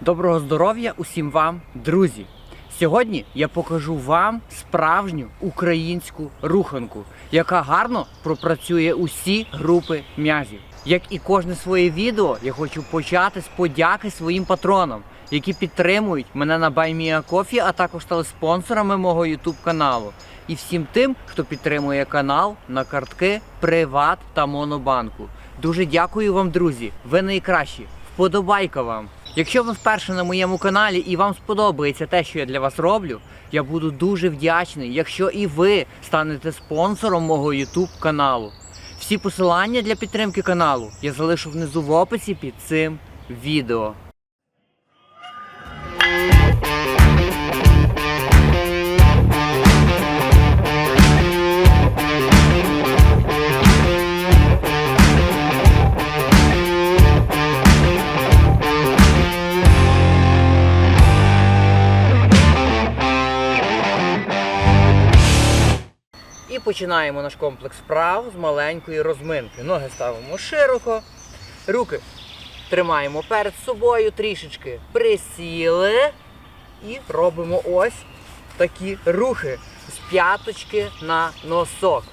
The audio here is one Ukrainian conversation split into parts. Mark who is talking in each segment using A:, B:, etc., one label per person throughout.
A: Доброго здоров'я усім вам, друзі! Сьогодні я покажу вам справжню українську руханку, яка гарно пропрацює усі групи м'язів. Як і кожне своє відео, я хочу почати з подяки своїм патронам, які підтримують мене на BuyMeACoffee, а також стали спонсорами мого YouTube каналу. І всім тим, хто підтримує канал на картки Приват та Монобанку. Дуже дякую вам, друзі! Ви найкращі! Вподобайка вам! Якщо ви вперше на моєму каналі і вам сподобається те, що я для вас роблю, я буду дуже вдячний, якщо і ви станете спонсором мого YouTube каналу. Всі посилання для підтримки каналу я залишу внизу в описі під цим відео. Починаємо наш комплекс вправ з маленької розминки. Ноги ставимо широко, руки тримаємо перед собою, трішечки присіли і робимо ось такі рухи з п'яточки на носок.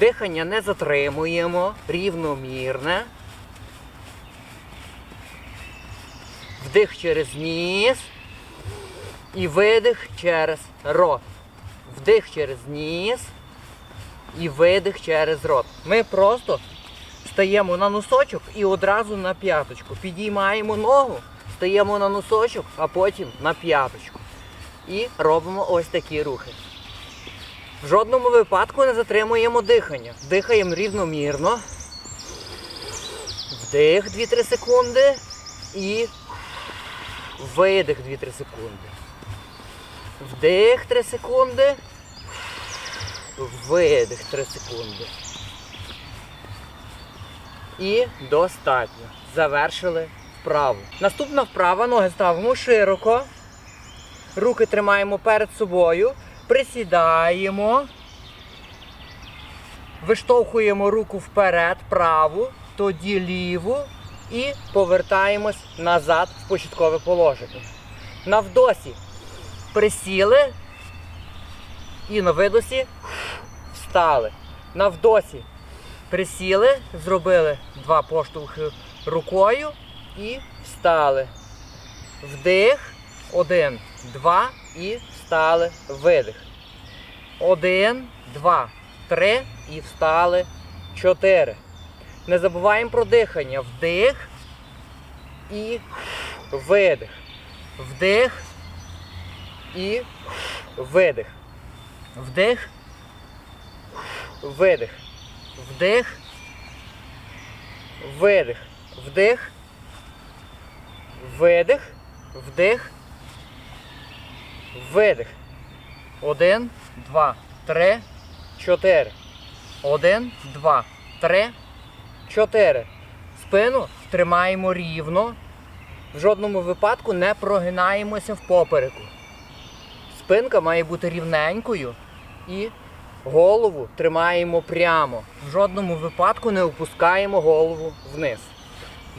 A: Дихання не затримуємо, рівномірне. Вдих через ніс і видих через рот. Вдих через ніс і видих через рот. Ми просто стаємо на носочок і одразу на п'яточку. Підіймаємо ногу, стаємо на носочок, а потім на п'яточку. І робимо ось такі рухи. В жодному випадку не затримуємо дихання. Дихаємо рівномірно. Вдих 2-3 секунди і видих 2-3 секунди. Вдих 3 секунди. Видих 3 секунди. І достатньо. Завершили вправу. Наступна вправа. Ноги ставимо широко. Руки тримаємо перед собою. Присідаємо. Виштовхуємо руку вперед, праву, тоді ліву і повертаємось назад в початкове положення. На вдосі присіли і на видосі встали. На вдосі присіли, зробили два поштовхи рукою і встали. Вдих, один, два і встали. Видих. Один, два, три і встали. Чотири. Не забуваємо про дихання. Вдих і видих. Вдих і видих. Вдих. Видих. Вдих. Видих. Вдих. Видих. Вдих. Видих. Один, два, три, чотири. Один, два, три, чотири. Спину тримаємо рівно. В жодному випадку не прогинаємося в попереку. Спинка має бути рівненькою і голову тримаємо прямо. В жодному випадку не опускаємо голову вниз.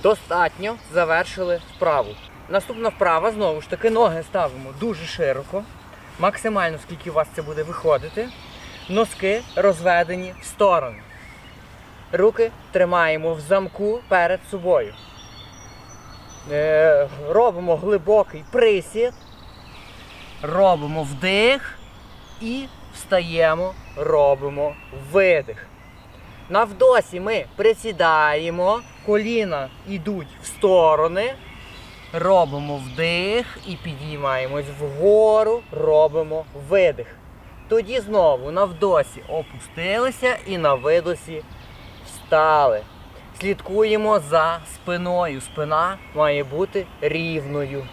A: Достатньо завершили вправу. Наступна вправа, знову ж таки, ноги ставимо дуже широко, максимально скільки у вас це буде виходити. Носки розведені в сторони. Руки тримаємо в замку перед собою. Е, робимо глибокий присід. Робимо вдих і встаємо, робимо видих. На вдосі ми присідаємо, коліна йдуть в сторони. Робимо вдих і підіймаємось вгору, робимо видих. Тоді знову на вдосі опустилися і на видосі встали. Слідкуємо за спиною. Спина має бути рівною.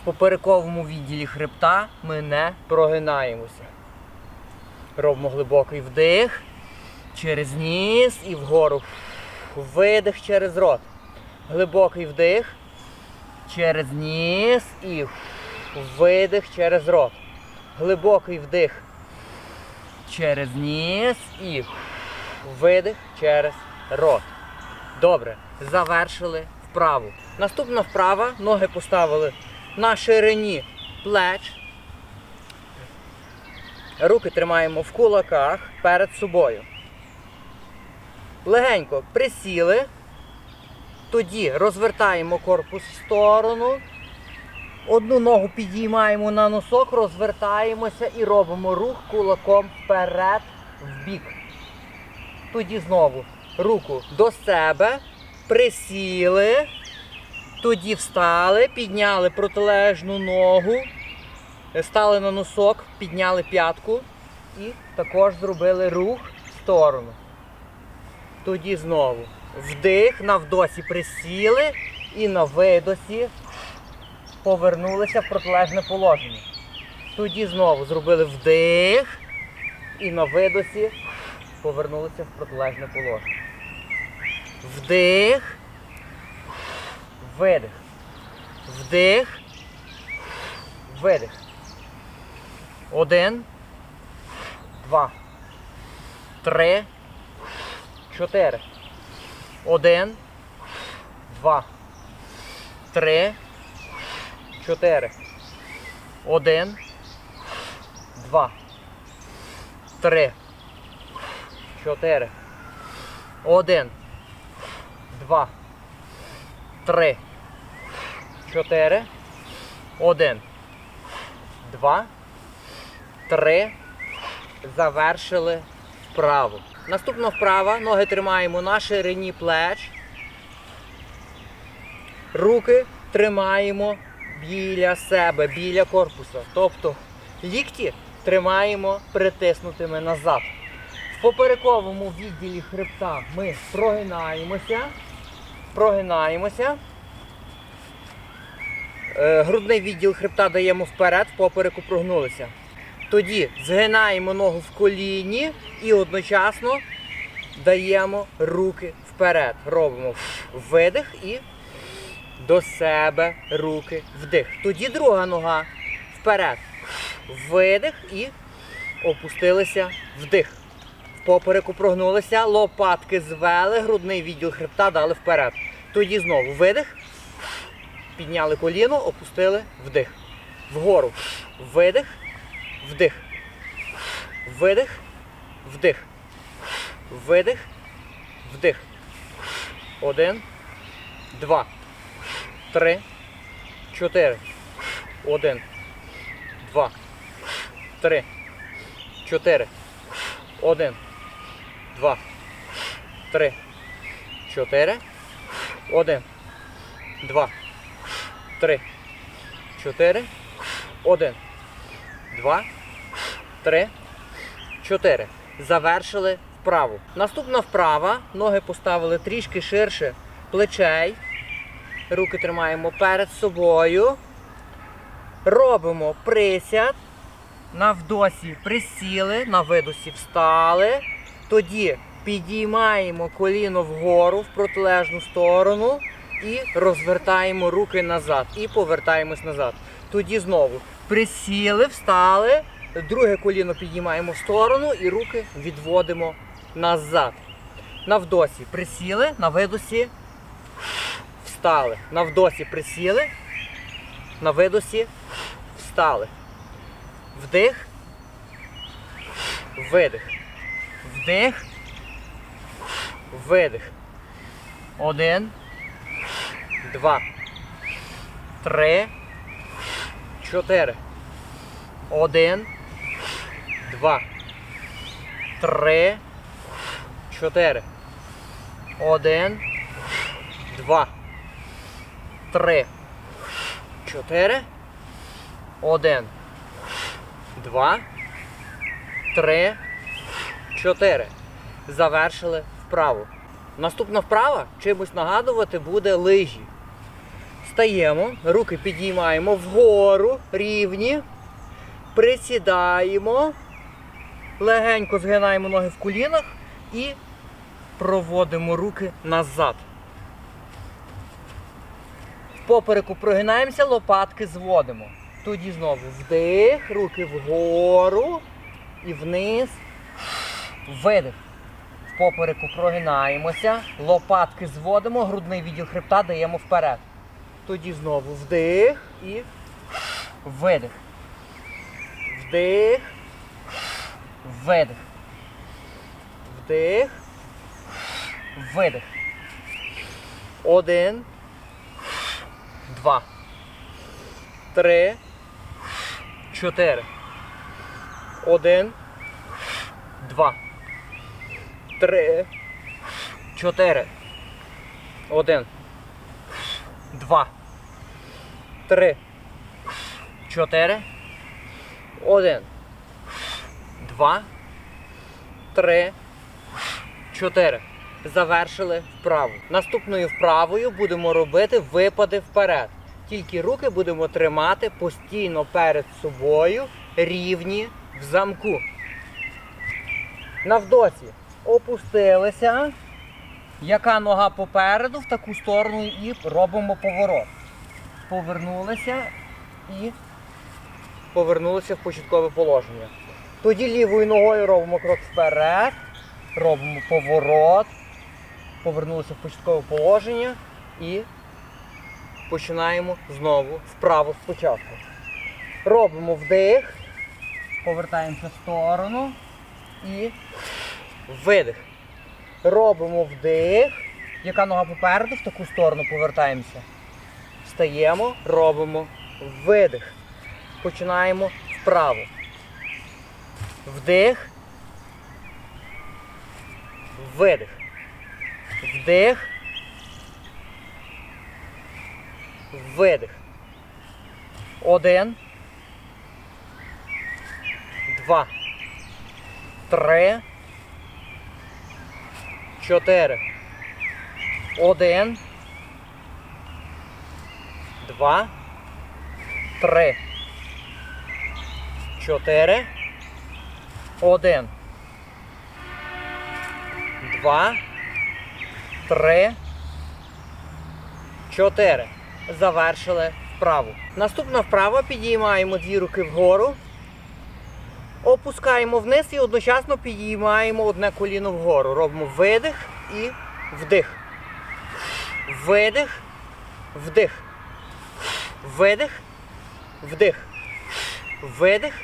A: В поперековому відділі хребта ми не прогинаємося. Робимо глибокий вдих через ніс і вгору. Видих через рот. Глибокий вдих через ніс і видих через рот. Глибокий вдих через ніс і видих через рот. Добре, завершили вправу. Наступна вправа. Ноги поставили на ширині плеч. Руки тримаємо в кулаках перед собою. Легенько присіли. Тоді розвертаємо корпус в сторону. Одну ногу підіймаємо на носок, розвертаємося і робимо рух кулаком вперед, в бік. Тоді знову руку до себе, присіли, тоді встали, підняли протилежну ногу, стали на носок, підняли п'ятку і також зробили рух в сторону. Тоді знову вдих, на вдосі присіли і на видосі повернулися в протилежне положення. Тоді знову зробили вдих і на видосі повернулися в протилежне положення. Вдих, видих. Вдих, видих. Один, два, три, чотири. Один, два, три, чотири. Один, два, три, чотири. Один, два, три, чотири. Один, два, три. Завершили вправу. Наступна вправа. Ноги тримаємо на ширині плеч. Руки тримаємо біля себе, біля корпуса. Тобто лікті тримаємо притиснутими назад. В поперековому відділі хребта ми прогинаємося, прогинаємося. Е, Грудний відділ хребта даємо вперед, попереку прогнулися. Тоді згинаємо ногу в коліні і одночасно даємо руки вперед. Робимо видих і до себе руки вдих. Тоді друга нога вперед. Видих і опустилися вдих. Попереку прогнулися, лопатки звели, грудний відділ хребта дали вперед. Тоді знову видих. Підняли коліно, опустили вдих. Вгору. Видих, вдих. Видих, вдих. Видих, вдих. Один, два, три, чотири. Один, два, три, чотири. Один, два, три, чотири. Один, два, три, чотири. Один, два, три, чотири. Завершили вправу. Наступна вправа. Ноги поставили трішки ширше плечей. Руки тримаємо перед собою. Робимо присяд. На вдосі присіли, на видосі встали. Тоді підіймаємо коліно вгору в протилежну сторону і розвертаємо руки назад. І повертаємось назад. Тоді знову присіли, встали, друге коліно підіймаємо в сторону і руки відводимо назад. На вдосі присіли, на видосі встали. На вдосі присіли, на видосі встали. Вдих, видих. Вдих, видих. Один, два, три, чотири. Один, два, три, чотири. Один, два, три, чотири. Один, два, три, чотири. Завершили вправу. Наступна вправа чимось нагадувати буде лижі. Стаємо, руки підіймаємо вгору, рівні, присідаємо, легенько згинаємо ноги в колінах і проводимо руки назад. В попереку прогинаємося, лопатки зводимо. Тоді знову вдих, руки вгору і вниз. Видих. В попереку прогинаємося, лопатки зводимо, грудний відділ хребта даємо вперед. Тоді знову вдих і видих. Вдих. Видих. Вдих. Видих. Один. Два. Три. Чотири. Один. Два. Три. Чотири. Один. Два. Три. Чотири. Один. Два. Три. Чотири. Завершили вправу. Наступною вправою будемо робити випади вперед. Тільки руки будемо тримати постійно перед собою, рівні в замку. Навдосі опустилися. Яка нога попереду в таку сторону і робимо поворот. Повернулися і повернулися в початкове положення. Тоді лівою ногою робимо крок вперед, робимо поворот, повернулися в початкове положення і починаємо знову вправо спочатку. Робимо вдих, повертаємося в сторону і видих. Робимо вдих. Яка нога попереду, в таку сторону повертаємося. Встаємо, робимо видих. Починаємо вправо. Вдих. Видих. Вдих. Видих. Один. Два. Три. Чотири. Один. Два. Три. Чотири. Один. Два. Три. Чотири. Завершили вправу. Наступна вправа підіймаємо дві руки вгору. Опускаємо вниз і одночасно підіймаємо одне коліно вгору. Робимо видих і вдих. Видих, вдих. Видих, вдих. Видих,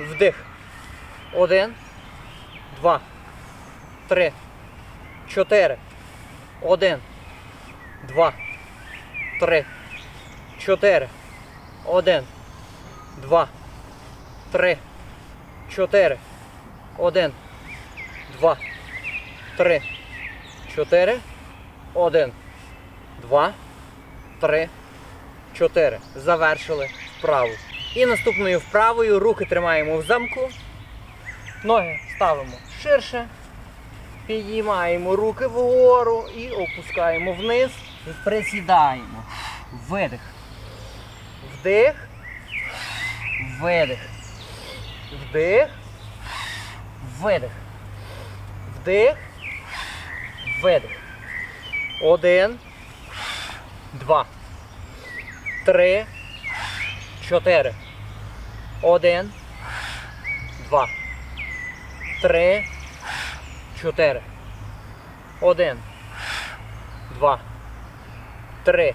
A: вдих. Один, два, три, чотири. Один, два, три, чотири. Один, два, три, чотири. Один, два, три, чотири. Один, два, три, чотири. Завершили вправу. І наступною вправою руки тримаємо в замку. Ноги ставимо ширше. Підіймаємо руки вгору і опускаємо вниз. І присідаємо. Видих. Вдих. Видих. Вдих. Видих. Вдих. Видих. Один. Два. Три. Чотири. Один. Два. Три. Чотири. Один. Два. Три.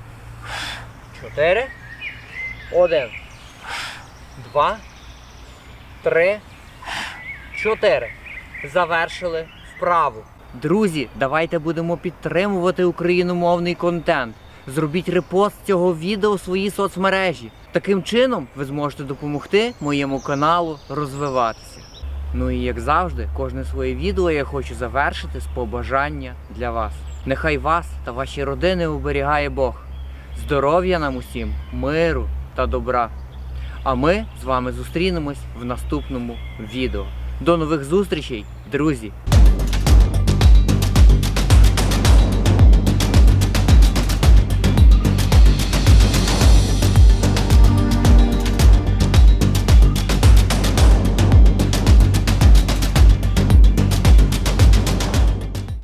A: Чотири. Один. Два. Три. Чотири. Завершили вправу. Друзі, давайте будемо підтримувати україномовний контент. Зробіть репост цього відео у своїй соцмережі. Таким чином ви зможете допомогти моєму каналу розвиватися. Ну і як завжди, кожне своє відео я хочу завершити з побажання для вас. Нехай вас та ваші родини оберігає Бог. Здоров'я нам усім, миру та добра. А ми з вами зустрінемось в наступному відео. До нових зустрічей, друзі!